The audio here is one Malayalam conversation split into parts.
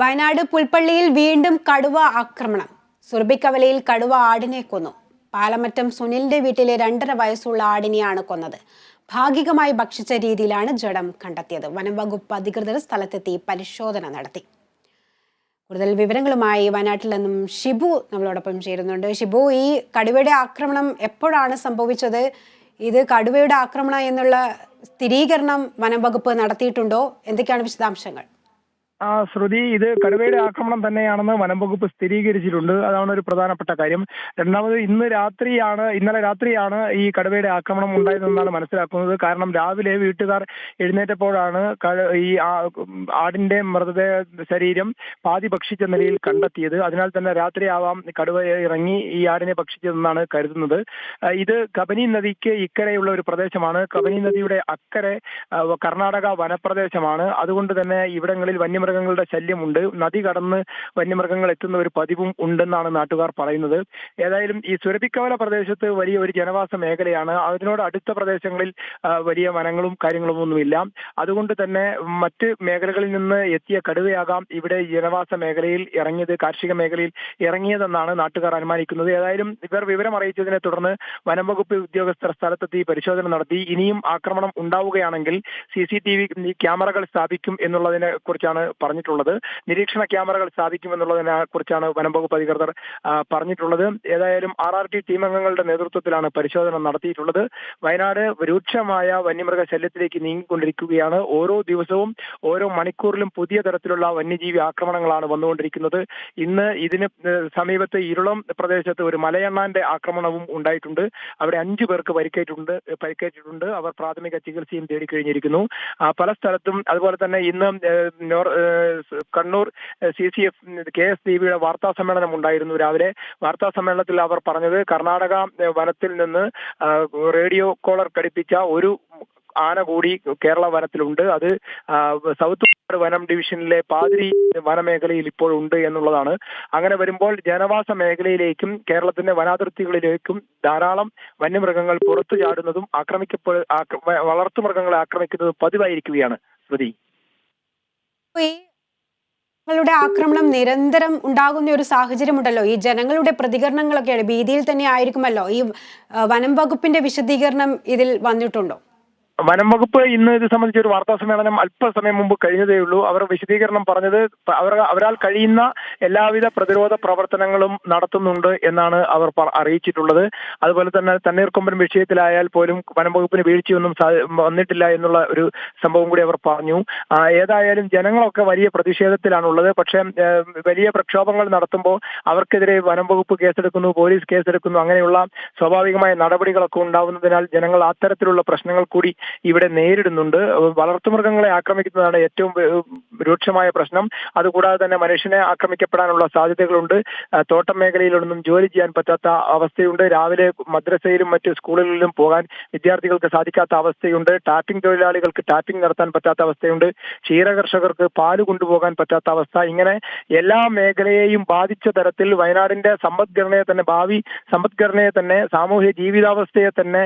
വയനാട് പുൽപ്പള്ളിയിൽ വീണ്ടും കടുവ ആക്രമണം. സുർബിക്കവലയിൽ കടുവ ആടിനെ കൊന്നു. പാലമറ്റം സുനിലിന്റെ വീട്ടിലെ രണ്ടര വയസ്സുള്ള ആടിനെയാണ് കൊന്നത്. ഭാഗികമായി ഭക്ഷിച്ച രീതിയിലാണ് ജഡം കണ്ടെത്തിയത്. വനംവകുപ്പ് അധികൃതർ സ്ഥലത്തെത്തി പരിശോധന നടത്തി. കൂടുതൽ വിവരങ്ങളുമായി വയനാട്ടിൽ നിന്നും ഷിബു നമ്മളോടൊപ്പം ചേരുന്നുണ്ട്. ഷിബു ഈ കടുവയുടെ ആക്രമണം എപ്പോഴാണ് സംഭവിച്ചത്? ഇത് കടുവയുടെ ആക്രമണം എന്നുള്ള സ്ഥിരീകരണം വനം വകുപ്പ് നടത്തിയിട്ടുണ്ടോ? എന്തൊക്കെയാണ് വിശദാംശങ്ങൾ? ആ ശ്രുതി ഇത് കടുവയുടെ ആക്രമണം തന്നെയാണെന്ന് വനം വകുപ്പ് സ്ഥിരീകരിച്ചിട്ടുണ്ട്. അതാണ് ഒരു പ്രധാനപ്പെട്ട കാര്യം. രണ്ടാമത് ഇന്ന് രാത്രിയാണ് ഇന്നലെ രാത്രിയാണ് ഈ കടുവയുടെ ആക്രമണം ഉണ്ടായതെന്നാണ് മനസ്സിലാക്കുന്നത്. കാരണം രാവിലെ വീട്ടുകാർ എഴുന്നേറ്റപ്പോഴാണ് ഈ ആടിന്റെ മൃതദേഹ ശരീരം പാതി ഭക്ഷിച്ച നിലയിൽ കണ്ടെത്തിയത്. അതിനാൽ തന്നെ രാത്രിയാവാം കടുവ ഇറങ്ങി ഈ ആടിനെ ഭക്ഷിച്ചതെന്നാണ് കരുതുന്നത്. ഇത് കബനി നദിക്ക് ഇക്കരെയുള്ള ഒരു പ്രദേശമാണ്. കബനി നദിയുടെ അക്കരെ കർണാടക വനപ്രദേശമാണ്. അതുകൊണ്ട് തന്നെ ഇവിടങ്ങളിൽ വന്യമൃഗങ്ങളുടെ ശല്യമുണ്ട്. നദി കടന്ന് വന്യമൃഗങ്ങൾ എത്തുന്ന ഒരു പതിവും ഉണ്ടെന്നാണ് നാട്ടുകാർ പറയുന്നത്. ഏതായാലും ഈ സുരഭിക്കവല പ്രദേശത്ത് വലിയ ഒരു ജനവാസ മേഖലയാണ്. അതിനോട് അടുത്ത പ്രദേശങ്ങളിൽ വലിയ വനങ്ങളും കാര്യങ്ങളും ഒന്നുമില്ല. അതുകൊണ്ട് തന്നെ മറ്റ് മേഖലകളിൽ നിന്ന് എത്തിയ കടുവയാകാം ഇവിടെ ജനവാസ മേഖലയിൽ ഇറങ്ങിയത് കാർഷിക മേഖലയിൽ ഇറങ്ങിയതെന്നാണ് നാട്ടുകാർ അനുമാനിക്കുന്നത്. ഏതായാലും ഇവർ വിവരം അറിയിച്ചതിനെ തുടർന്ന് വനം വകുപ്പ് ഉദ്യോഗസ്ഥർ സ്ഥലത്തെത്തി പരിശോധന നടത്തി. ഇനിയും ആക്രമണം ഉണ്ടാവുകയാണെങ്കിൽ സി സി ടി വി ക്യാമറകൾ സ്ഥാപിക്കും എന്നുള്ളതിനെ കുറിച്ചാണ് പറഞ്ഞിട്ടുള്ളത്. നിരീക്ഷണ ക്യാമറകൾ സ്ഥാപിക്കുമെന്നുള്ളതിനെ കുറിച്ചാണ് വനം വകുപ്പ് അധികൃതർ പറഞ്ഞിട്ടുള്ളത്. ഏതായാലും ആർ ആർ ടി ടീം അംഗങ്ങളുടെ നേതൃത്വത്തിലാണ് പരിശോധന നടത്തിയിട്ടുള്ളത്. വയനാട് രൂക്ഷമായ വന്യമൃഗ ശല്യത്തിലേക്ക് നീങ്ങിക്കൊണ്ടിരിക്കുകയാണ്. ഓരോ ദിവസവും ഓരോ മണിക്കൂറിലും പുതിയ തരത്തിലുള്ള വന്യജീവി ആക്രമണങ്ങളാണ് വന്നുകൊണ്ടിരിക്കുന്നത്. ഇന്ന് ഇതിന് സമീപത്ത് ഇരുളം പ്രദേശത്ത് ഒരു മലയണ്ണാന്റെ ആക്രമണവും ഉണ്ടായിട്ടുണ്ട്. അവിടെ അഞ്ചു പേർക്ക് പരിക്കേറ്റിട്ടുണ്ട് പരിക്കേറ്റിട്ടുണ്ട്. അവർ പ്രാഥമിക ചികിത്സയും തേടിക്കഴിഞ്ഞിരിക്കുന്നു. പല സ്ഥലത്തും അതുപോലെ തന്നെ ഇന്ന് Kannur C C F K S D വാർത്താ സമ്മേളനം ഉണ്ടായിരുന്നു രാവിലെ. വാർത്താ സമ്മേളനത്തിൽ അവർ പറഞ്ഞത് കർണാടക വനത്തിൽ നിന്ന് റേഡിയോ കോളർ ഘടിപ്പിച്ച ഒരു ആന കൂടി കേരള വനത്തിലുണ്ട്. അത് സൗത്ത് വനം ഡിവിഷനിലെ പാതിരി വനമേഖലയിൽ ഇപ്പോൾ ഉണ്ട് എന്നുള്ളതാണ്. അങ്ങനെ വരുമ്പോൾ ജനവാസ മേഖലയിലേക്കും കേരളത്തിന്റെ വനാതിർത്തികളിലേക്കും ധാരാളം വന്യമൃഗങ്ങൾ പുറത്തു ചാടുന്നതും ആക്രമിക്കപ്പെ വളർത്തു മൃഗങ്ങളെ വളർത്തുമൃഗങ്ങളെ ആക്രമിക്കുന്നതും പതിവായിരിക്കുകയാണ്. ശ്രുതി. ജനങ്ങളുടെ ആക്രമണം നിരന്തരം ഉണ്ടാകുന്ന ഒരു സാഹചര്യമുണ്ടല്ലോ. ഈ ജനങ്ങളുടെ പ്രതികരണങ്ങളൊക്കെയാണ് ഭീതിയിൽ തന്നെ ആയിരിക്കുമല്ലോ. ഈ വനം വകുപ്പിന്റെ വിശദീകരണം ഇതിൽ വന്നിട്ടുണ്ടോ? വനം വകുപ്പ് ഇന്ന് ഇത് സംബന്ധിച്ച് ഒരു വാർത്താ സമ്മേളനം അല്പസമയം മുമ്പ് കഴിഞ്ഞതേ ഉള്ളൂ അവർ വിശദീകരണം പറഞ്ഞത് അവർ അവരാൽ കഴിയുന്ന എല്ലാവിധ പ്രതിരോധ പ്രവർത്തനങ്ങളും നടത്തുന്നുണ്ട് എന്നാണ് അവർ അറിയിച്ചിട്ടുള്ളത്. അതുപോലെ തന്നെ തണ്ണീർക്കൊമ്പൻ വിഷയത്തിലായാൽ പോലും വനംവകുപ്പിന് വീഴ്ചയൊന്നും വന്നിട്ടില്ല എന്നുള്ള ഒരു സംഭവം കൂടി അവർ പറഞ്ഞു. ഏതായാലും ജനങ്ങളൊക്കെ വലിയ പ്രതിഷേധത്തിലാണുള്ളത്. പക്ഷേ വലിയ പ്രക്ഷോഭങ്ങൾ നടത്തുമ്പോൾ അവർക്കെതിരെ വനംവകുപ്പ് കേസെടുക്കുന്നു പോലീസ് കേസെടുക്കുന്നു അങ്ങനെയുള്ള സ്വാഭാവികമായ നടപടികളൊക്കെ ഉണ്ടാവുന്നതിനാൽ ജനങ്ങൾ അത്തരത്തിലുള്ള പ്രശ്നങ്ങൾ കൂടി ഇവിടെ നേരിടുന്നുണ്ട്. വളർത്തുമൃഗങ്ങളെ ആക്രമിക്കുന്നതാണ് ഏറ്റവും രൂക്ഷമായ പ്രശ്നം. അതുകൂടാതെ തന്നെ മനുഷ്യനെ ആക്രമിക്കപ്പെടാനുള്ള സാധ്യതകളുണ്ട്. തോട്ടം മേഖലയിലൊന്നും ജോലി ചെയ്യാൻ പറ്റാത്ത അവസ്ഥയുണ്ട്. രാവിലെ മദ്രസയിലും മറ്റ് സ്കൂളുകളിലും പോകാൻ വിദ്യാർത്ഥികൾക്ക് സാധിക്കാത്ത അവസ്ഥയുണ്ട്. ടാപ്പിംഗ് തൊഴിലാളികൾക്ക് ടാപ്പിംഗ് നടത്താൻ പറ്റാത്ത അവസ്ഥയുണ്ട്. ക്ഷീരകർഷകർക്ക് പാൽ കൊണ്ടുപോകാൻ പറ്റാത്ത അവസ്ഥ. ഇങ്ങനെ എല്ലാ മേഖലയെയും ബാധിച്ച തരത്തിൽ വയനാടിന്റെ സമ്പദ്ഘടനയെ തന്നെ ഭാവി സമ്പദ്ഘടനയെ തന്നെ സാമൂഹ്യ ജീവിതാവസ്ഥയെ തന്നെ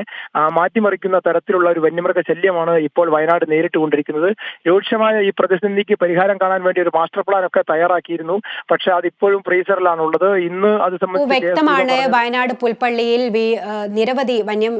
മാറ്റിമറിക്കുന്ന തരത്തിലുള്ള ഒരു വന്യമൃഗ ശല്യമാണ് ഇപ്പോൾ വയനാട് നേരിട്ടുകൊണ്ടിരിക്കുന്നത്. രൂക്ഷമായ ഈ പ്രതിസന്ധിക്ക് പരിഹാരം കാണാൻ വേണ്ടി ഒരു മാസ്റ്റർ പ്ലാൻ ഒക്കെ തയ്യാറാക്കിയിരുന്നു. പക്ഷെ അതിപ്പോഴും ഫ്രീസറിലാണുള്ളത്. ഇന്ന് അത് സംബന്ധിച്ച് വ്യക്തമാണ് വയനാട് പുൽപ്പള്ളിയിൽ നിരവധി വന്യം